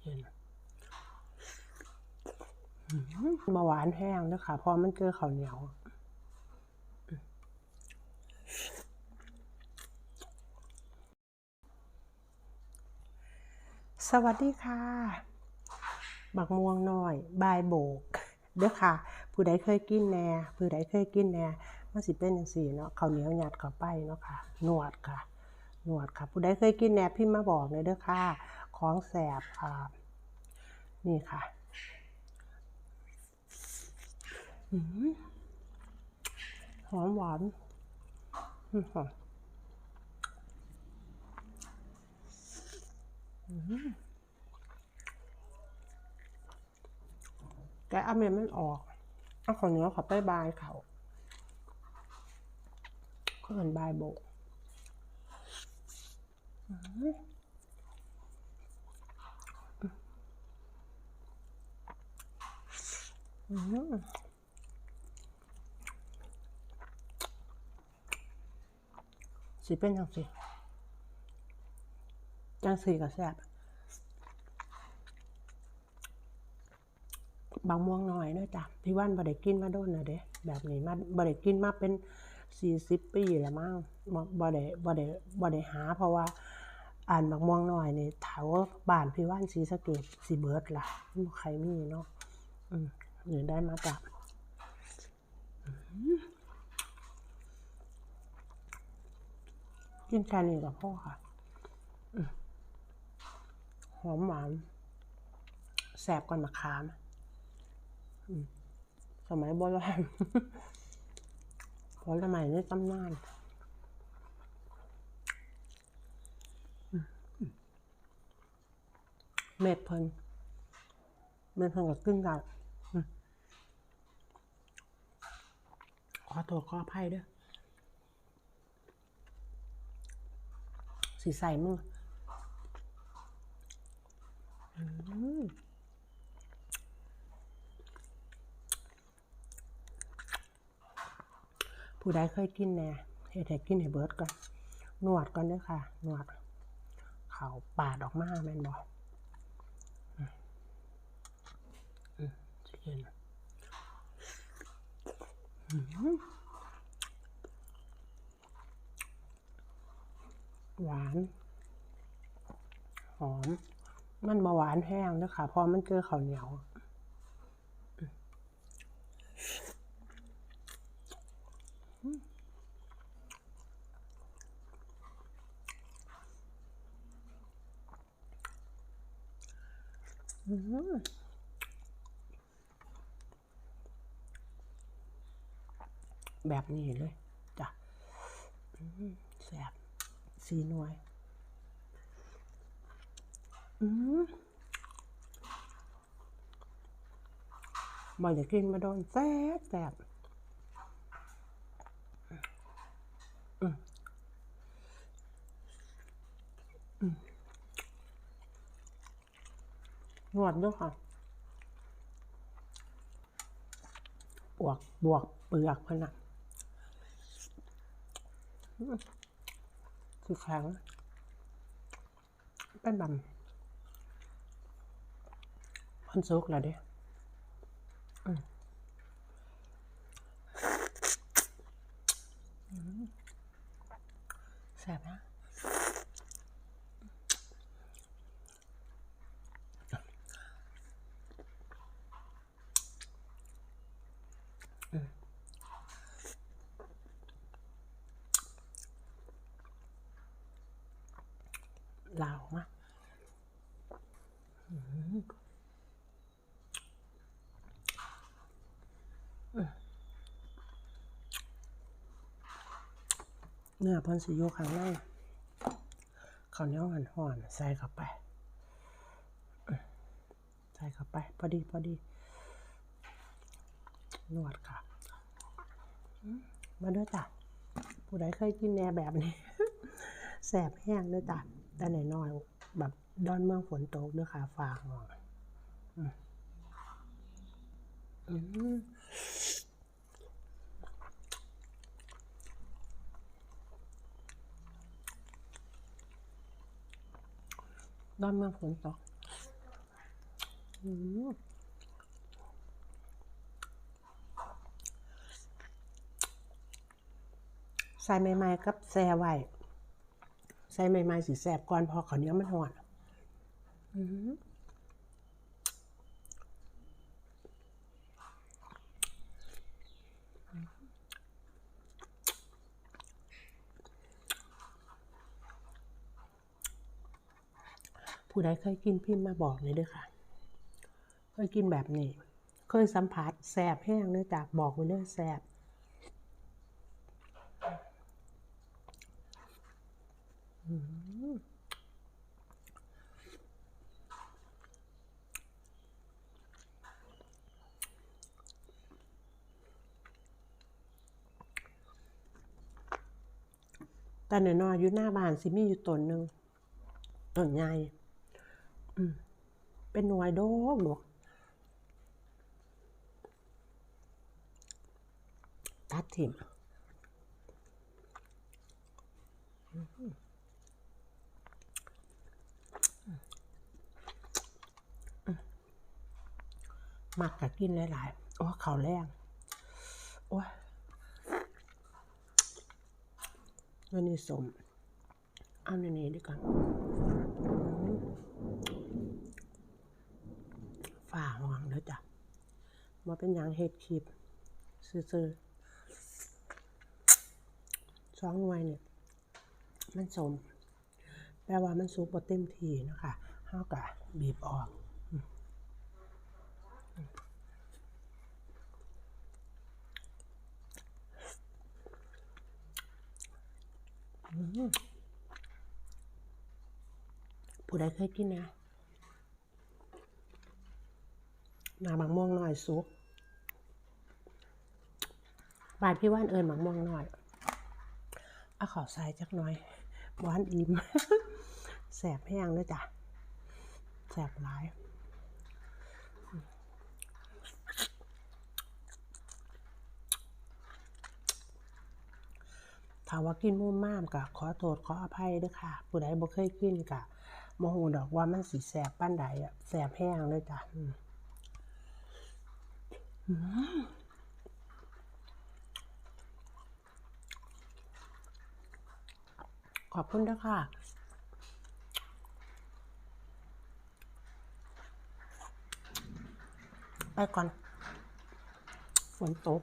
เย็นมาหวานแห้งด้วยค่ะ พอมันเจอข้าวเหนียวสวัสดีค่ะ บักม่วงน้อยบายโบก เด้อค่ะ ผู้ใดเคยกินแหน่ผู้ใดเคยกินแหน่มันสิเป็นจังซี่เนาะข้าวเหนียวหยัดเข้าไปเนาะค่ะ นวดค่ะ นวดค่ะ ผู้ใดเคยกินแหน่พิมพ์มาบอกเลยเด้อค่ะ ของแสบอ่านี่ค่ะอหอมหวานหอมแกะเอาเม็ดมันออก เอาข้าวเหนียวขับไปบายเขาเพื่อนบายโบกอืมอืม สิเป็นจังสิจังสีกับแซ่บบางม่วงน้อยด้วยจ้ะพี่ว่านบ่ได้กินมาโดนนะเด้แบบนี้มาบ่ได้กินมาเป็นสี่สิบปีแล้วมั้งบ่บ่ได้บ่ได้บ่ได้หา เพราะว่าอ่านบักม่วงน้อยนี่แถวบ้านพี่ว่านศรีสะเกษสิเบิร์ดล่ะใครมีเนาะอืม หนี่ได้มาจากกินแค่นี้กับพ่อค่ะ หอมหวาน แสบกว่ามะขาม สมัยโบราณผลไม้ในตำนานเม็ดเพิ่นเม็ดเพิ่นก็ขึ้นได้อืม ขอโทษขออภัยเด้วยสีใสมือผู้ใดเคยกินแน่เฮ็ดให้กินให้เบิร์ดก่อนนวดก่อนเด้อค่ะ นวด เขาปาดออกมาแม่นบอืมอืมสิเย็น หวานหอม มันบ่หวานแห้งด้อค่ะเพอมันเจอข้าวเหนียวอืม แบบนี้เลยจ้ะแซ่บสีหน่วย อืมบ่อยากกินมาโดนแซ่บแซ่บอืมอืมนวดด้วยค่ะบวกบวกเปลือกพนน่ะอืม คือแข็งเป็นแบบมันซุกแล้วเดียแซ่บนะ ลาวมากอืมเนื้อพันสิโยข้างในข้าวเหนียวหันห่อนใส่เข้าไป ใส่เข้าไป พอดีพอดีนวดค่ะ มาด้วยจ้ะผู้ใดเคยกินแนวแบบนี้ แสบแห้งด้วยจ้ะ แต่หน่อยๆแบบดอนเมืองฝนตกด้วยค่ะฝากหน่อยอืมอืมดอนเมืองฝนตกอืมใส่ใหม่ๆกับแซ่ไว้ ใส่ใหม่ๆสิแซ่บก่อนพอข้าวเหนียวมันหอนผู้ใดเคยกินพิมพ์มาบอกเลยด้วยค่ะ เคยกินแบบนี้ เคยสัมผัสแสบแห้งเนื่อจากบอกไว้เลยแสบอืม แต่หน่อยๆออยู่หน้าบ้านสิมีอยู่ตนหนึ่งตนใหญ่เป็นหน่วยโดกดกตัดถิ่มมมักกะกินหลายๆ โอ้เขาแรง โอ้ย วันนี้สมเอาในนี้ดีกว่าฝ่าหวังเด้อจ้ะมาเป็นหยังเฮ็ดคลิปซื่อๆสองหน่วยเนี่ย มันสม แปลว่ามันสุกบ่เต็มทีนะคะเฮากะบีบออกอืมอืม ผู้ใดเคยกินนะหนาหมักม่วงหน่อยสุกบาดพี่ว่านเอิญหมักม่วงหน่อยเอาขอใส่จักหน่อยหวานอิ่มแสบแห้งเลยจ้ะแสบหลาย ถ้าว่ากินมุ่มมามกะขอโทษขออภัยด้วยค่ะ ผู้ใดบ่เคยกินกะโมโหดอกว่ามันสีแสบป้านใดอะแสบแห้งเลยจ้ะขอบคุณด้วยค่ะไปก่อนฝนตก